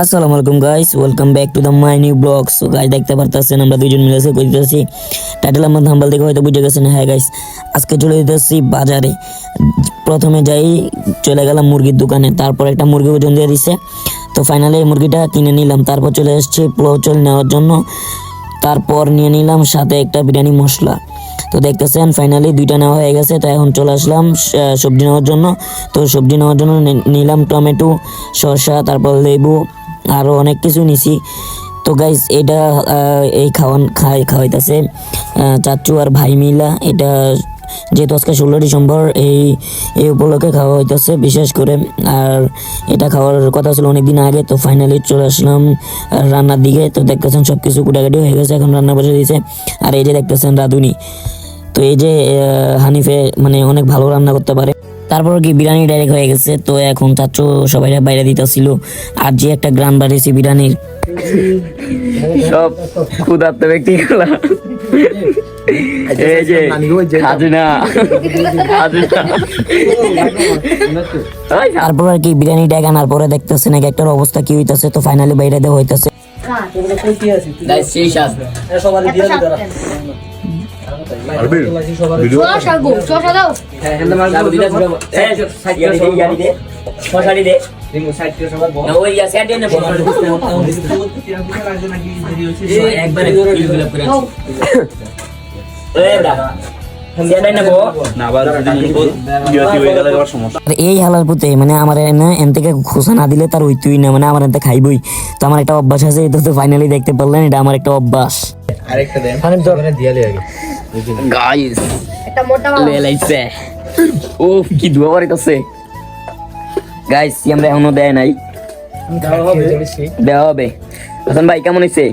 আসসালামু আলাইকুম guys welcome back to the my new blog so guys দেখতে পারতেছেন, আমরা দুইজন মিলে এসে কইতেছি টাইটেল আমার ধাম্বাল দেখে হয়তো বুঝে গেছেন হ্যাঁ গাইস আজকে চলে যেতেছি বাজারে। প্রথমে যাই, চলে গেলাম মুরগির দোকানে। তারপর একটা মুরগি ওজন দিয়ে দিছে। তো ফাইনালি এই মুরগিটা কিনে নিলাম। তারপর চলে এসেছি পোলাও চল নেওয়ার জন্য। তারপর নিয়ে নিলাম সাথে একটা বিরিয়ানি মশলা। তো দেখতেছেন ফাইনালি দুইটা নেওয়া হয়ে গেছে। তো এখন চলে আসলাম সবজি নেওয়ার জন্য। তো সবজি নেওয়ার জন্য নিলাম টমেটো শসা তারপর লেবু। আরও অনেক কিছু নিছি। তো গাইস এটা এই খাওয়ান, খাই, খাওয়াইতেছে চাচু আর ভাই মিলা। এটা যেহেতু আজকে ষোলো ডিসেম্বর, এই এই উপলক্ষে খাওয়া হইতেছে, বিশেষ করে। আর এটা খাওয়ার কথা ছিল অনেকদিন আগে, তো ফাইনালি চলে আসলাম রান্নার দিকে। তো দেখতেছেন সব কিছু কুটাকাটি হয়ে গেছে, এখন রান্না বসে দিয়েছে। আর এই যে দেখতেছেন রাঁধুনি। তো এই যে হানিফে মানে অনেক ভালো রান্না করতে পারে। তারপর কি বিরিয়ানি ডাইরেক্ট হয়ে গেছে? তো এখন চাচ্চু সবাই বাইরে দিতেছিল। আর যে একটা গ্রাম বাড়িয়েছি বিরিয়ানির। সব ক্ষুধার্ত ব্যক্তিগুলা। এই যে খাজনা খাজনা। তারপর আর কি বিরিয়ানি ডেক আনার পরে দেখতেছে নাকি একটার অবস্থা কি হইতাছে তো ফাইনালি বাইরে দেওয়া হইতাছে। শশা গো শশা দাও। আর এই হালার পুতে মানে আমার না এন থেকে খোসা না দিলে তার হইতুই না মানে আমার এনতে খাইবই। তো আমার একটা অভ্যাস আছে এটা তো ফাইনালি দেখতে পারলেন এটা আমার একটা অভ্যাস। গাইস একটা মোটা ও কি ধোয়া করছে। গাইস আমরা এখনও দেয় নাই। দেওয়া হবে। হাসান ভাই কেমন হয়েছে?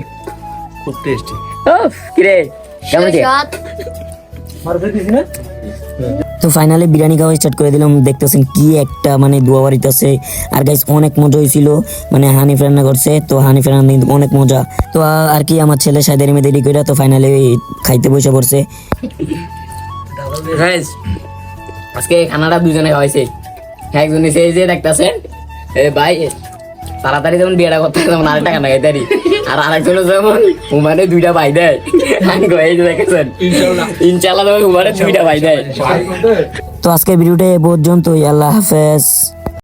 খুব টেস্টি উফ, কিরে কেমন হয়েছে? তো ফাইনালি বিরিয়ানি খাওয়া স্টার্ট করে দিলাম। দেখতেছেন কি একটা মানে দোয়া বাড়িতেছে আর গাইস অনেক মজা হয়েছিল। মানে হানিফ রান্না করছে, তো হানিফ রান্না কিন্তু অনেক মজা। তো আর কি আমার ছেলে সাইদের মেয়ে দেরি করে তো ফাইনালি খাইতে বসে পড়ছে। আজকে খানাটা দুজনে খাওয়াইছে। একজন এসে যে দেখতেছেন ভাই, তাড়াতাড়ি যেমন বিয়েটা করতে তেমন আরেকটা খানা খাইতে আর আরেকজন যেমন হুমানে দুইটা ভাই দেয়। আমি কই, এই যে দেখেছেন। ইনশাল্লাহ। তবে হুমানে দুইটা ভাই দেয়। তো আজকে ভিডিওটা এ পর্যন্তই। আল্লাহ হাফেজ।